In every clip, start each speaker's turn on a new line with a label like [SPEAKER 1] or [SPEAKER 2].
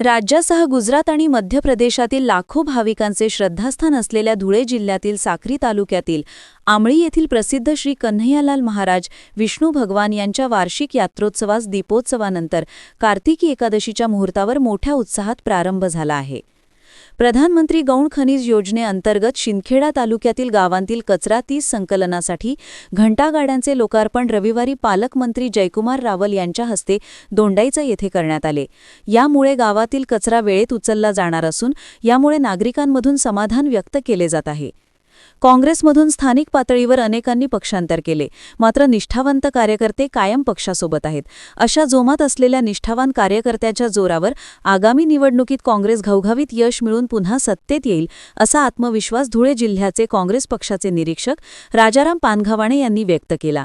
[SPEAKER 1] राज्यासह गुजरात आणि मध्य प्रदेशातील लाखो भाविकांचे श्रद्धास्थान असलेल्या धुळे जिल्ह्यातील साक्री तालुक्यातील आमळी येथील प्रसिद्ध श्री कन्हैयालाल महाराज विष्णू भगवान यांच्या वार्षिक यात्रोत्सवास दीपोत्सवानंतर कार्तिकी एकादशीच्या मुहूर्तावर मोठ्या उत्साहात प्रारंभ झाला आहे. प्रधानमंत्री गौण खनिज योजनेअंतर्गत शिंदखेडा तालुक्यातील गावांतील कचरा तीस संकलनासाठी घंटागाड्यांचे लोकार्पण रविवारी पालकमंत्री जयकुमार रावल यांच्या हस्ते दोंडाईचा येथे करण्यात आले. यामुळे गावातील कचरा वेळेत उचलला जाणार असून यामुळे नागरिकांमधून समाधान व्यक्त केले जात आहे. काँग्रेसमधून स्थानिक पातळीवर अनेकांनी पक्षांतर केले. मात्र निष्ठावंत कार्यकर्ते कायम पक्षासोबत आहेत. अशा जोमात असलेल्या निष्ठावान कार्यकर्त्याच्या जोरावर आगामी निवडणुकीत काँग्रेस घवघवीत यश मिळून पुन्हा सत्तेत येईल असा आत्मविश्वास धुळे जिल्ह्याचे काँग्रेस पक्षाचे निरीक्षक राजाराम पानघवाणे यांनी व्यक्त केला.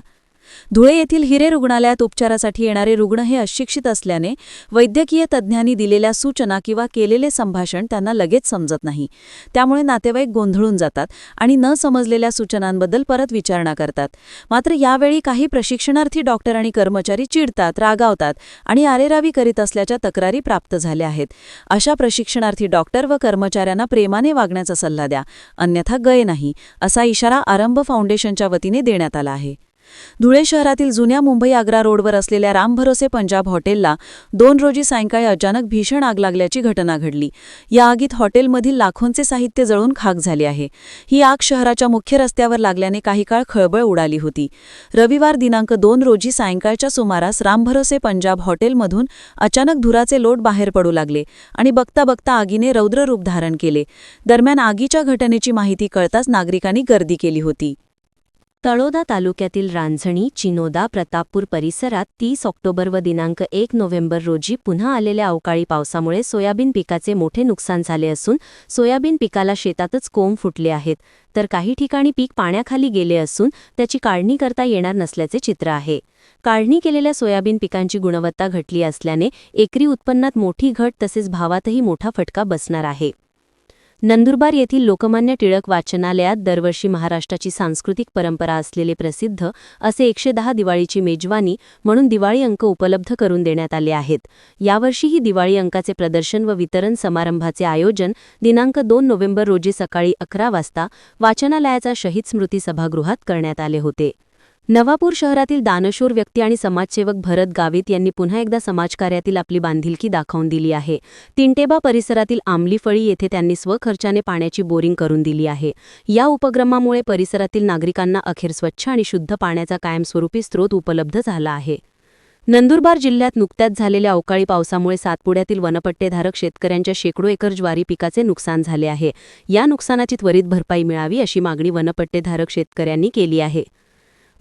[SPEAKER 1] धुळे येथील हिरे रुग्णालयात उपचारासाठी येणारे रुग्ण हे अशिक्षित असल्याने वैद्यकीय तज्ज्ञांनी दिलेल्या सूचना किंवा केलेले संभाषण त्यांना लगेच समजत नाही. त्यामुळे नातेवाईक गोंधळून जातात आणि न समजलेल्या सूचनांबद्दल परत विचारणा करतात. मात्र यावेळी काही प्रशिक्षणार्थी डॉक्टर आणि कर्मचारी चिडतात रागावतात आणि आरेरावी करीत असल्याच्या तक्रारी प्राप्त झाल्या आहेत. अशा प्रशिक्षणार्थी डॉक्टर व कर्मचाऱ्यांना प्रेमाने वागण्याचा सल्ला द्या. अन्यथा गय नाही असा इशारा आरंभ फाउंडेशनच्या वतीने देण्यात आला आहे. धुळे शहरातील जुन्या मुंबई आग्रा रोडवर असलेल्या राम भरोसे पंजाब हॉटेलला दोन रोजी सायंकाळी अचानक भीषण आग लागल्याची घटना घडली. या आगीत हॉटेलमधील लाखोंचे साहित्य जळून खाक झाले आहे. ही आग शहराच्या मुख्य रस्त्यावर लागल्याने काही काळ खळबळ उडाली होती. रविवार दिनांक दोन रोजी सायंकाळच्या सुमारास रामभरोसे पंजाब हॉटेलमधून अचानक धुराचे लोट बाहेर पडू लागले आणि बघता बघता आगीने रौद्र रूप धारण केले. दरम्यान आगीच्या घटनेची माहिती कळताच नागरिकांनी गर्दी केली होती.
[SPEAKER 2] तळोदा तालुक्यातील रांझणी चिनोदा प्रतापपूर परिसरात तीस ऑक्टोबर व दिनांक एक नोव्हेंबर रोजी पुन्हा आलेल्या अवकाळी पावसामुळे सोयाबीन पिकाचे मोठे नुकसान झाले असून सोयाबीन पिकाला शेतातच कोंब फुटले आहेत. तर काही ठिकाणी पीक पाण्याखाली गेले असून त्याची काढणी करता येणार नसल्याचे चित्र आहे. काढणी केलेल्या सोयाबीन पिकांची गुणवत्ता घटली असल्याने एकरी उत्पन्नात मोठी घट तसेच भावातही मोठा फटका बसणार आहे. नंदुरबार येथील लोकमान्य टिळक वाचनालयात दरवर्षी महाराष्ट्राची सांस्कृतिक परंपरा असलेले प्रसिद्ध असे एकशे दहा दिवाळीची मेजवानी म्हणून दिवाळी अंक उपलब्ध करून देण्यात आले आहेत. यावर्षीही दिवाळी अंकाचे प्रदर्शन व वितरण समारंभाचे आयोजन दिनांक दोन नोव्हेंबर रोजी सकाळी अकरा वाजता वाचनालयाचा शहीद स्मृती सभागृहात करण्यात आले होते. नवापूर शहरातील दानशूर व्यक्ती आणि समाजसेवक भरत गावित यांनी पुन्हा एकदा समाजकार्यातील आपली बांधिलकी दाखवून दिली आहे. तिंटेबा परिसरातील आंबलीफळी येथे त्यांनी स्वखर्चाने पाण्याची बोरिंग करून दिली आहे. या उपक्रमामुळे परिसरातील नागरिकांना अखेर स्वच्छ आणि शुद्ध पाण्याचा कायमस्वरूपी स्रोत उपलब्ध झाला आहे. नंदुरबार जिल्ह्यात नुकत्याच झालेल्या अवकाळी पावसामुळे सातपुड्यातील वनपट्टेधारक शेतकऱ्यांच्या शेकडो एकर ज्वारी पिकाचे नुकसान झाले आहे. या नुकसानाची त्वरित भरपाई मिळावी अशी मागणी वनपट्टेधारक शेतकऱ्यांनी केली आहे.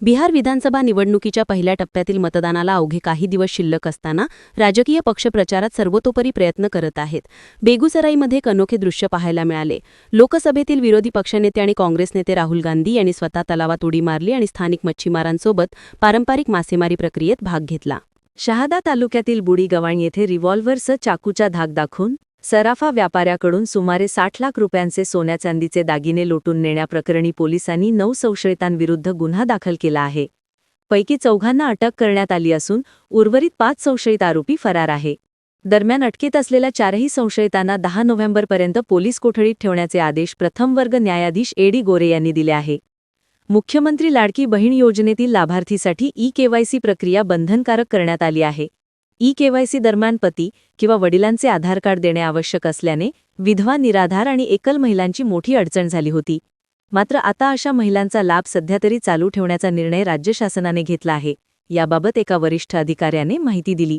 [SPEAKER 2] बिहार विधानसभा निवडणुकीच्या पहिल्या टप्प्यातील मतदानाला अवघे काही दिवस शिल्लक असताना राजकीय पक्ष प्रचारात सर्वतोपरी प्रयत्न करत आहेत. बेगुसराईमध्ये एक अनोखे दृश्य पाहायला मिळाले. लोकसभेतील विरोधी पक्षनेते आणि काँग्रेस नेते राहुल गांधी यांनी स्वतः तलावात उडी मारली आणि स्थानिक मच्छीमारांसोबत पारंपरिक मासेमारी प्रक्रियेत भाग घेतला. शहादा तालुक्यातील बुडी गव्हाण येथे रिव्हॉल्व्हरसह चाकूचा धाक दाखवून सराफा व्यापाऱ्याकडून सुमारे साठ लाख रुपयांचे सोन्या चांदीचे दागिने लुटून नेण्याप्रकरणी पोलिसांनी नऊ संशयितांविरुद्ध गुन्हा दाखल केला आहे. पैकी चौघांना अटक करण्यात आली असून उर्वरित पाच संशयित आरोपी फरार आहे. दरम्यान अटकेत असलेल्या चारही संशयितांना दहा नोव्हेंबरपर्यंत पोलीस कोठडीत ठेवण्याचे आदेश प्रथम वर्ग न्यायाधीश एडी गोरे यांनी दिले आहे. मुख्यमंत्री लाडकी बहीण योजनेतील लाभार्थीसाठी ई केवायसी प्रक्रिया बंधनकारक करण्यात आली आहे. ई केवायसी दरम्यान पती किंवा वडिलांचे आधार कार्ड देणे आवश्यक असल्याने विधवा निराधार आणि एकल महिलांची मोठी अडचण झाली होती. मात्र आता अशा महिलांचा लाभ सध्या तरी चालू ठेवण्याचा निर्णय राज्य शासनाने घेतला आहे याबाबत एका वरिष्ठ अधिकाऱ्याने माहिती दिली.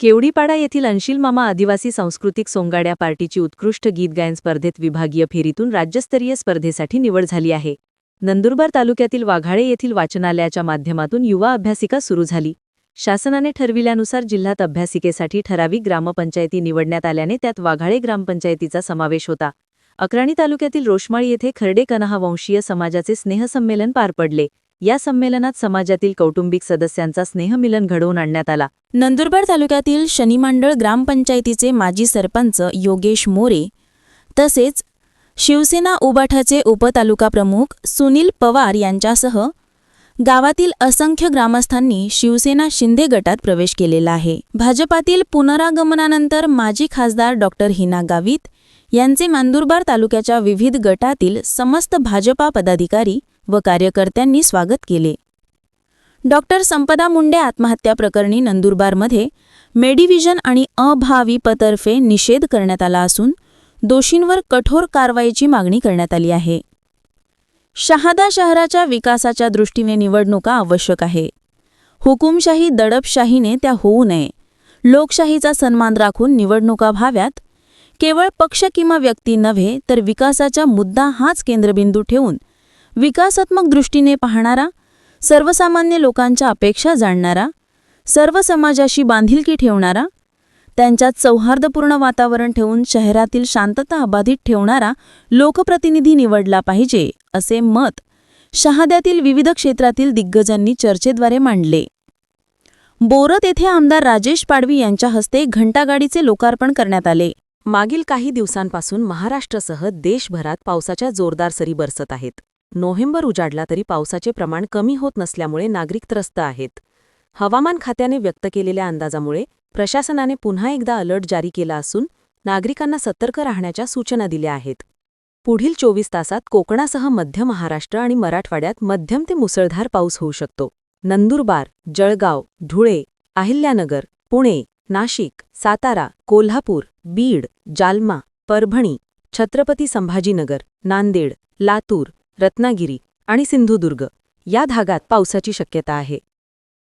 [SPEAKER 2] केवडीपाडा येथील अंशील मामा आदिवासी सांस्कृतिक सोंगाड्या पार्टीची उत्कृष्ट गीत गायन स्पर्धेत विभागीय फेरीतून राज्यस्तरीय स्पर्धेसाठी निवड झाली आहे. नंदुरबार तालुक्यातील वाघाळे येथील वाचनालयाच्या माध्यमातून युवा अभ्यासिका सुरू झाली. शासनाने ठरविल्यानुसार जिल्ह्यात अभ्यासिकेसाठी ठराविक ग्रामपंचायती निवडण्यात आल्याने त्यात वाघाळे ग्रामपंचायतीचा समावेश होता. अक्राणी तालुक्यातील रोषमाळी येथे खर्डे कनहा वंशीय समाजाचे स्नेहसंमेलन पार पडले. या संमेलनात समाजातील कौटुंबिक सदस्यांचा स्नेहमिलन घडवून आणण्यात आला.
[SPEAKER 1] नंदुरबार तालुक्यातील शनिमांडळ ग्रामपंचायतीचे माजी सरपंच योगेश मोरे तसेच शिवसेना उबाठाचे उपतालुका प्रमुख सुनील पवार यांच्यासह गावातील असंख्य ग्रामस्थांनी शिवसेना शिंदे गटात प्रवेश केलेला आहे. भाजपातील पुनरागमनानंतर माजी खासदार डॉक्टर हिना गावित यांचे मांदुरबार तालुक्याच्या विविध गटातील समस्त भाजपा पदाधिकारी व कार्यकर्त्यांनी स्वागत केले. डॉक्टर संपदा मुंडे आत्महत्या प्रकरणी नंदुरबारमध्ये मेडिव्हिजन आणि अभाविपतर्फे निषेध करण्यात आला असून दोषींवर कठोर कारवाईची मागणी करण्यात आली आहे. शहादा शहराच्या विकासाच्या दृष्टीने निवडणुका आवश्यक आहे. हुकुमशाही दडपशाहीने त्या होऊ नये. लोकशाहीचा सन्मान राखून निवडणुका व्हाव्यात. केवळ पक्ष किंवा व्यक्ती नव्हे तर विकासाचा मुद्दा हाच केंद्रबिंदू ठेवून विकासात्मक दृष्टीने पाहणारा सर्वसामान्य लोकांच्या अपेक्षा जाणणारा सर्व समाजाशी बांधिलकी ठेवणारा त्यांच्यात सौहार्दपूर्ण वातावरण ठेवून शहरातील शांतता अबाधित ठेवणारा लोकप्रतिनिधी निवडला पाहिजे असे मत शहाद्यातील विविध क्षेत्रातील दिग्गजांनी चर्चेद्वारे मांडले. बोरत येथे आमदार राजेश पाडवी यांच्या हस्ते घंटागाडीचे लोकार्पण करण्यात आले.
[SPEAKER 3] मागील काही दिवसांपासून महाराष्ट्रासह देशभरात पावसाच्या जोरदार सरी बरसत आहेत. नोव्हेंबर उजाडला तरी पावसाचे प्रमाण कमी होत नसल्यामुळे नागरिक त्रस्त आहेत. हवामान खात्याने व्यक्त केलेल्या अंदाजामुळे प्रशासनाने पुन्हा एकदा अलर्ट जारी केला असून नागरिकांना सतर्क राहण्याच्या सूचना दिल्या आहेत. पुढील चोवीस तासात कोकणासह मध्य महाराष्ट्र आणि मराठवाड्यात मध्यम ते मुसळधार पाऊस होऊ शकतो. नंदुरबार जळगाव धुळे अहिल्यानगर पुणे नाशिक सातारा कोल्हापूर बीड जालमा परभणी छत्रपती संभाजीनगर नांदेड लातूर रत्नागिरी आणि सिंधुदुर्ग या धागात पावसाची शक्यता आहे.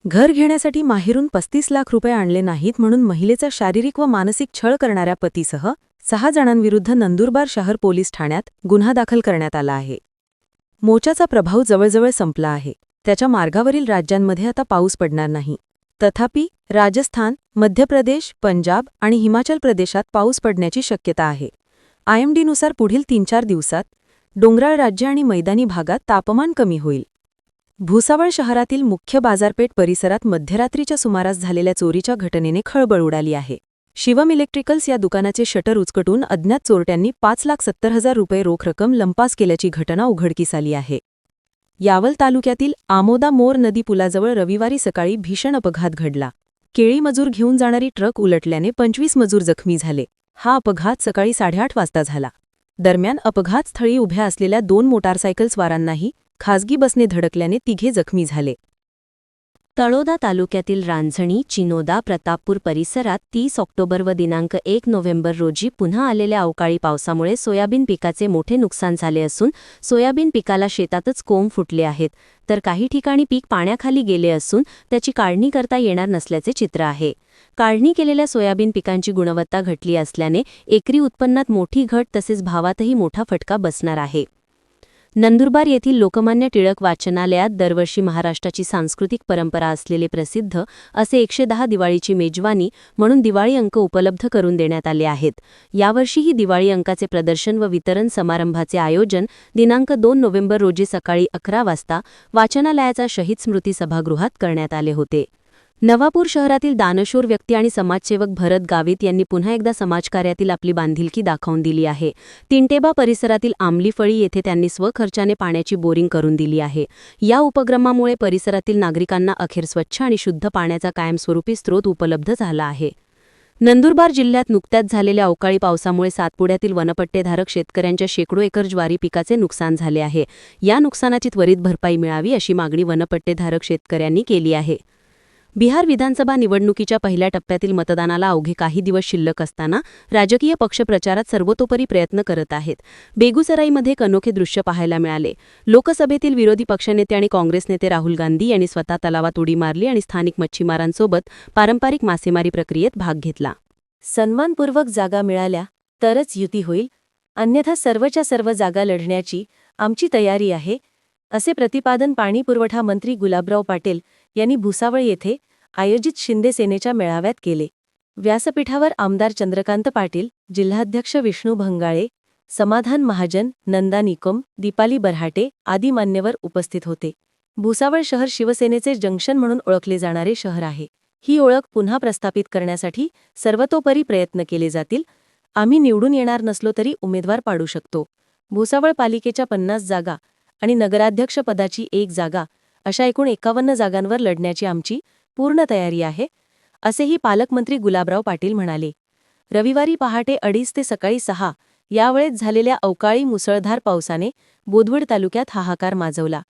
[SPEAKER 3] घर घेण्यासाठी माहेरून पस्तीस लाख रुपये आणले नाहीत म्हणून महिलेचा शारीरिक व मानसिक छळ करणाऱ्या पतीसह सहा जणांविरुद्ध नंदुरबार शहर पोलीस ठाण्यात गुन्हा दाखल करण्यात आला आहे. मोचाचा प्रभाव जवळजवळ संपला आहे. त्याच्या मार्गावरील राज्यांमध्ये आता पाऊस पडणार नाही. तथापि राजस्थान मध्य प्रदेश पंजाब आणि हिमाचल प्रदेशात पाऊस पडण्याची शक्यता आहे. आयएमडीनुसार पुढील तीन चार दिवसात डोंगराळ राज्य आणि मैदानी भागात तापमान कमी होईल. भुसावळ शहरातील मुख्य बाजारपेठ परिसरात मध्यरात्रीच्या सुमारास झालेल्या चोरीच्या घटनेने खळबळ उडाली आहे. शिवम इलेक्ट्रिकल्स या दुकानाचे शटर उचकटून अज्ञात चोरट्यांनी पाच लाख सत्तर हजार रुपये रोख रक्कम लंपास केल्याची घटना उघडकीस आली आहे. यावल तालुक्यातील आमोदा मोर नदी पुलाजवळ रविवारी सकाळी भीषण अपघात घडला. केळी मजूर घेऊन जाणारी ट्रक उलटल्याने पंचवीस मजूर जखमी झाले. हा अपघात सकाळी साडेआठ वाजता झाला. दरम्यान अपघातस्थळी उभ्या असलेल्या दोन मोटारसायकलस्वारांनाही खासगी बसने धडकल्याने तिघे जखमी झाले. तळोदा तालुक्यातील रांझणी चिनोदा प्रतापपूर परिसरात तीस ऑक्टोबर व दिनांक एक नोव्हेंबर रोजी पुन्हा आलेल्या अवकाळी पावसामुळे सोयाबीन पिकाचे मोठे नुकसान झाले असून सोयाबीन पिकाला शेतातच कोंब फुटले आहेत. तर काही ठिकाणी पीक पाण्याखाली गेले असून त्याची काढणी करता येणार नसल्याचे चित्र आहे. काढणी केलेल्या सोयाबीन पिकांची गुणवत्ता घटली असल्याने एकरी उत्पन्नात मोठी घट तसेच भावातही मोठा फटका बसणार आहे. नंदुरबार येथील लोकमान्य टिळक वाचनालयात दरवर्षी महाराष्ट्राची सांस्कृतिक परंपरा असलेले प्रसिद्ध असे एकशे दहा दिवाळीची मेजवानी म्हणून दिवाळी अंक उपलब्ध करून देण्यात आले आहेत. यावर्षीही दिवाळी अंकाचे प्रदर्शन व वितरण समारंभाचे आयोजन दिनांक दोन नोव्हेंबर रोजी सकाळी अकरा वाजता वाचनालयाचा शहीद स्मृती सभागृहात करण्यात आले होते. नवापूर शहरातील दानशूर व्यक्ती आणि समाजसेवक भरत गावित यांनी पुन्हा एकदा समाजकार्यातील आपली बांधिलकी दाखवून दिली आहे. तिंटेबा परिसरातील आंबलीफळी येथे त्यांनी स्वखर्चाने पाण्याची बोरिंग करून दिली आहे. या उपक्रमामुळे परिसरातील नागरिकांना अखेर स्वच्छ आणि शुद्ध पाण्याचा कायमस्वरूपी स्रोत उपलब्ध झाला आहे. नंदुरबार जिल्ह्यात नुकत्याच झालेल्या अवकाळी पावसामुळे सातपुड्यातील वनपट्टेधारक शेतकऱ्यांच्या शेकडो एकर ज्वारी पिकाचे नुकसान झाले आहे. या नुकसानाची त्वरित भरपाई मिळावी अशी मागणी वनपट्टेधारक शेतकऱ्यांनी केली आहे. बिहार विधानसभा निवडणुकीच्या पहिल्या टप्प्यातील मतदानाला अवघे काही दिवस शिल्लक असताना राजकीय पक्ष प्रचारात सर्वतोपरी प्रयत्न करत आहेत. बेगुसराईमध्ये एक अनोखे दृश्य पाहायला मिळाले. लोकसभेतील विरोधी पक्षनेते आणि काँग्रेस नेते राहुल गांधी यांनी स्वतः तलावात उडी मारली आणि स्थानिक मच्छीमारांसोबत पारंपरिक मासेमारी प्रक्रियेत भाग घेतला. सन्मानपूर्वक जागा मिळाल्या तरच युती होईल. अन्यथा सर्वच्या सर्व जागा लढण्याची आमची तयारी आहे असे प्रतिपादन पाणीपुरवठा मंत्री गुलाबराव पाटील यांनी भुसावळ येथे आयोजित शिंदे सेनेच्या मेळाव्यात केले. व्यासपीठावर आमदार चंद्रकांत पाटील जिल्हाध्यक्ष विष्णू भंगाळे समाधान महाजन नंदा निकम दीपाली बरहाटे आदी मान्यवर उपस्थित होते. भुसावळ शहर शिवसेनेचे जंक्शन म्हणून ओळखले जाणारे शहर आहे. ही ओळख पुन्हा प्रस्थापित करण्यासाठी सर्वतोपरी प्रयत्न केले जातील. आम्ही निवडून येणार नसलो तरी उमेदवार पाडू शकतो. भुसावळ पालिकेच्या पन्नास जागा आणि नगराध्यक्षपदाची एक जागा अशा एकूण एकावन्न जागांवर लढण्याची आमची पूर्ण तयारी आहे असेही पालकमंत्री गुलाबराव पाटील म्हणाले. रविवारी पहाटे अडीच ते सकाळी सहा यावेळेत झालेल्या अवकाळी मुसळधार पावसाने बोदवड तालुक्यात हाहाकार माजवला.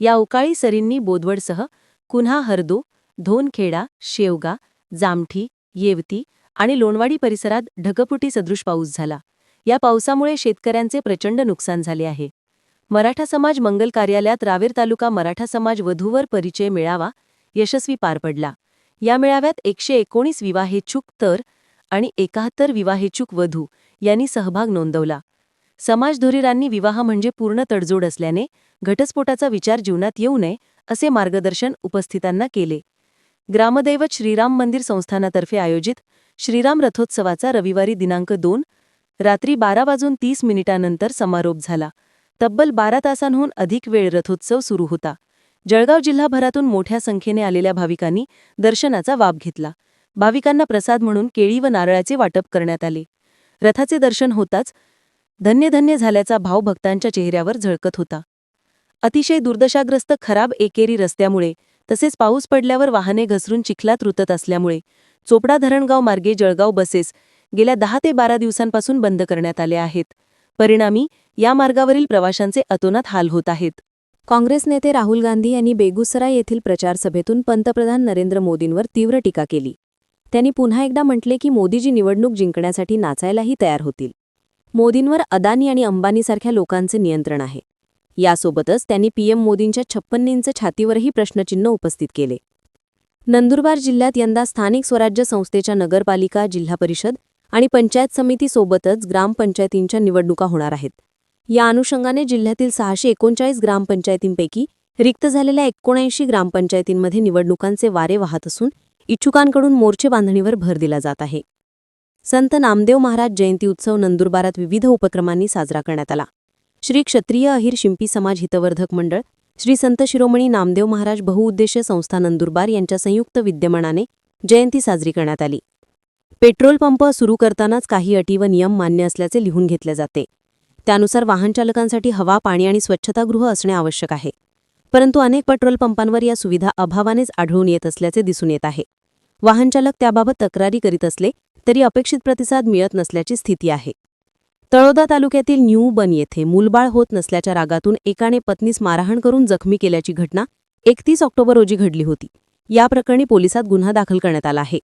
[SPEAKER 3] या अवकाळी सरींनी बोदवडसह कुन्हा हर्दो धोनखेडा शेवगा जामठी येवती आणि लोणवाडी परिसरात ढगपुटी सदृश पाऊस झाला. या पावसामुळे शेतकऱ्यांचे प्रचंड नुकसान झाले आहे. मराठा समाज मंगल कार्यालयात रावेर तालुका मराठा समाज वधूवर परिचय मेळावा यशस्वी पार पडला. या मेळाव्यात एकशे एकोणीस विवाहेच्छुक तर आणि एकाहत्तर विवाहेच्छुक वधू यांनी सहभाग नोंदवला. समाजधुरीरांनी विवाह म्हणजे पूर्ण तडजोड असल्याने घटस्फोटाचा विचार जीवनात येऊ नये असे मार्गदर्शन उपस्थितांना केले. ग्रामदैवत श्रीराम मंदिर संस्थानातर्फे आयोजित श्रीराम रथोत्सवाचा रविवारी दिनांक दोन रात्री बारा वाजून तीस मिनिटांनंतर समारोप झाला. तब्बल बारा तासांहून अधिक वेळ रथोत्सव सुरू होता. जळगाव जिल्हाभरातून मोठ्या संख्येने आलेल्या भाविकांनी दर्शनाचा वाप घेतला. भाविकांना प्रसाद म्हणून केळी व नारळाचे वाटप करण्यात आले. रथाचे दर्शन होताच धन्यधन्य झाल्याचा भाव भक्तांच्या चेहऱ्यावर झळकत होता. अतिशय दुर्दशाग्रस्त खराब एकेरी रस्त्यामुळे तसेच पाऊस पडल्यावर वाहने घसरून चिखलात रुतत असल्यामुळे चोपडा धरणगाव मार्गे जळगाव बसेस गेल्या दहा ते बारा दिवसांपासून बंद करण्यात आल्या आहेत. परिणामी या मार्गावरील प्रवाशांचे अतोनात हाल होत आहेत.
[SPEAKER 2] काँग्रेस नेते राहुल गांधी यांनी बेगुसराय येथील प्रचारसभेतून पंतप्रधान नरेंद्र मोदींवर तीव्र टीका केली. त्यांनी पुन्हा एकदा म्हटले की मोदीजी निवडणूक जिंकण्यासाठी नाचायलाही तयार होतील. मोदींवर अदानी आणि अंबानीसारख्या लोकांचे नियंत्रण आहे. यासोबतच त्यांनी पीएम मोदींच्या छप्पन्नींचं छातीवरही प्रश्नचिन्ह उपस्थित केले. नंदुरबार जिल्ह्यात यंदा स्थानिक स्वराज्य संस्थेच्या नगरपालिका जिल्हा परिषद आणि पंचायत समितीसोबतच ग्रामपंचायतींच्या निवडणुका होणार आहेत. या अनुषंगाने जिल्ह्यातील सहाशे एकोणचाळीस ग्रामपंचायतींपैकी रिक्त झालेल्या एकोणऐंशी ग्रामपंचायतींमध्ये निवडणुकांचे वारे वाहत असून इच्छुकांकडून मोर्चे बांधणीवर भर दिला जात आहे. संत नामदेव महाराज जयंती उत्सव नंदुरबारात विविध उपक्रमांनी साजरा करण्यात आला. श्री क्षत्रिय अहिर शिंपी समाज हितवर्धक मंडळ श्री संत शिरोमणी नामदेव महाराज बहुउद्देशीय संस्था नंदुरबार यांच्या संयुक्त विद्यमानाने जयंती साजरी करण्यात आली. पेट्रोल पंप सुरू करतानाच काही अटी व नियम मान्य असल्याचे लिहून घेतले जाते. त्यानुसार वाहनचालकांसाठी हवा पाणी आणि स्वच्छतागृह असणे आवश्यक आहे. परंतु अनेक पेट्रोल पंपांवर या सुविधा अभावानेच आढळून येत असल्याचे दिसून येत आहे. वाहनचालक त्याबाबत तक्रारी करीत असले तरी अपेक्षित प्रतिसाद मिळत नसल्याची स्थिती आहे. तळोदा तालुक्यातील न्यू बन येथे मूलबाळ होत नसल्याच्या रागातून एकाने पत्नीस मारहाण करून जखमी केल्याची घटना एकतीस ऑक्टोबर रोजी घडली होती. या प्रकरणी पोलिसात गुन्हा दाखल करण्यात आला आहे.